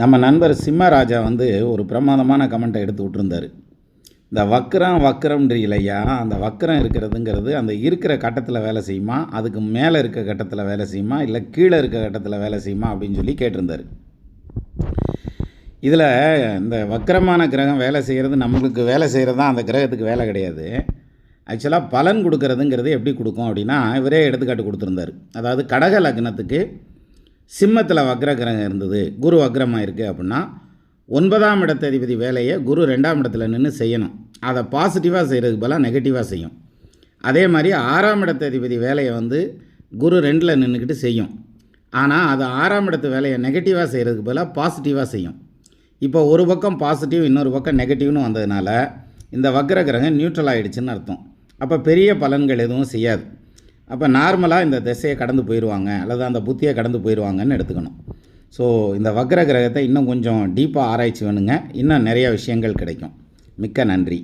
நம்ம நண்பர் சிம்மராஜா வந்து ஒரு பிரமாதமான கமெண்ட்டை எடுத்து விட்டுருந்தார். இந்த வக்கரம் இல்லையா அந்த வக்கரம் இருக்கிறதுங்கிறது அந்த இருக்கிற கட்டத்தில் வேலை செய்யுமா அதுக்கு மேலே இருக்க கட்டத்தில் வேலை செய்யுமா இல்லை கீழே இருக்க கட்டத்தில் வேலை செய்யுமா அப்படின்னு சொல்லி கேட்டிருந்தாரு. இதில் இந்த வக்கரமான கிரகம் வேலை செய்கிறது நம்மளுக்கு வேலை செய்கிறது தான் அந்த கிரகத்துக்கு வேலை கிடையாது. ஆக்சுவலாக பலன் கொடுக்கறதுங்கிறது எப்படி கொடுக்கும் அப்படின்னா இவரே எடுத்துக்காட்டு கொடுத்துருந்தாரு. அதாவது கடக லக்னத்துக்கு சிம்மத்தில் வக்ர கிரகம் இருந்தது. குரு வக்ரமாக இருக்குது அப்படின்னா ஒன்பதாம் இடத்ததிபதி வேலையை குரு ரெண்டாம் இடத்துல நின்று செய்யணும். அதை பாசிட்டிவாக செய்கிறதுக்கு பதிலாக நெகட்டிவாக செய்யும். அதே மாதிரி ஆறாம் இடத்ததிபதி வேலையை வந்து குரு ரெண்டில் நின்றுக்கிட்டு செய்யும். ஆனால் அது ஆறாம் இடத்து வேலையை நெகட்டிவாக செய்கிறதுக்கு பதிலாக பாசிட்டிவாக செய்யும். இப்போ ஒரு பக்கம் பாசிட்டிவ் இன்னொரு பக்கம் நெகட்டிவ்னு வந்ததுனால இந்த வக்ர கிரகம் நியூட்ரல் ஆகிடுச்சின்னு அர்த்தம். அப்போ பெரிய பலன்கள் எதுவும் செய்யாது. அப்போ நார்மலாக இந்த திசையை கடந்து போயிடுவாங்க அல்லது அந்த புத்தியை கடந்து போயிடுவாங்கன்னு எடுத்துக்கணும். ஸோ இந்த வக்ர கிரகத்தை இன்னும் கொஞ்சம் டீப்பாக ஆராய்ச்சி வேணுங்க இன்னும் நிறையா விஷயங்கள் கிடைக்கும். மிக்க நன்றி.